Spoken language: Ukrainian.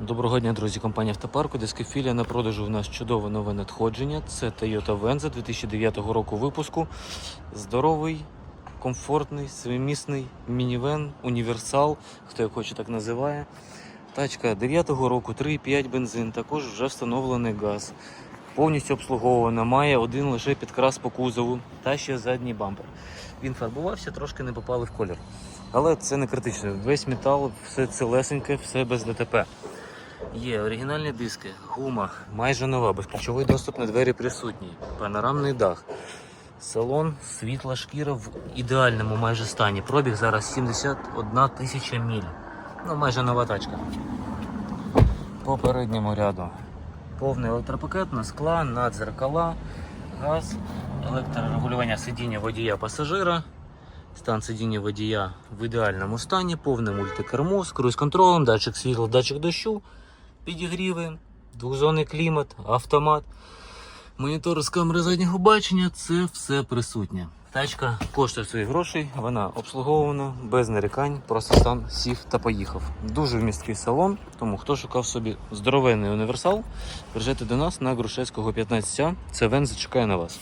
Доброго дня, друзі, компанія Автопарку. Дискофілія на продажу в нас чудове нове надходження. Це Toyota Venza 2009 року випуску. Здоровий, комфортний, своємісний мінівен, універсал, хто як хоче так називає. Тачка 9-го року, 3,5 бензин, також вже встановлений газ. Повністю обслуговувана, має один лише підкрас по кузову та ще задній бампер. Він фарбувався, трошки не попали в колір. Але це не критично. Весь метал, все цілесеньке, все без ДТП. Є оригінальні диски, гума, майже нова, безключовий доступ на двері присутній, панорамний дах. Салон, світла шкіра в ідеальному майже стані. Пробіг зараз 71 тисяча міль. Ну, майже нова тачка. По передньому ряду. Повний електропакет на скла, на дзеркала, газ, електрорегулювання сидіння водія пасажира. Стан сидіння водія в ідеальному стані, повне мультикермо з круїз-контролем, датчик світла, датчик дощу, підігріви, двохзонний клімат, автомат, монітор з камери заднього бачення це все присутнє. Тачка коштує своїх грошей, вона обслуговувана, без нарікань, просто стан сів та поїхав. Дуже вмісткий салон, тому хто шукав собі здоровенний універсал, приїжджайте до нас на Грушевського 15А. Це Вен зачекає на вас.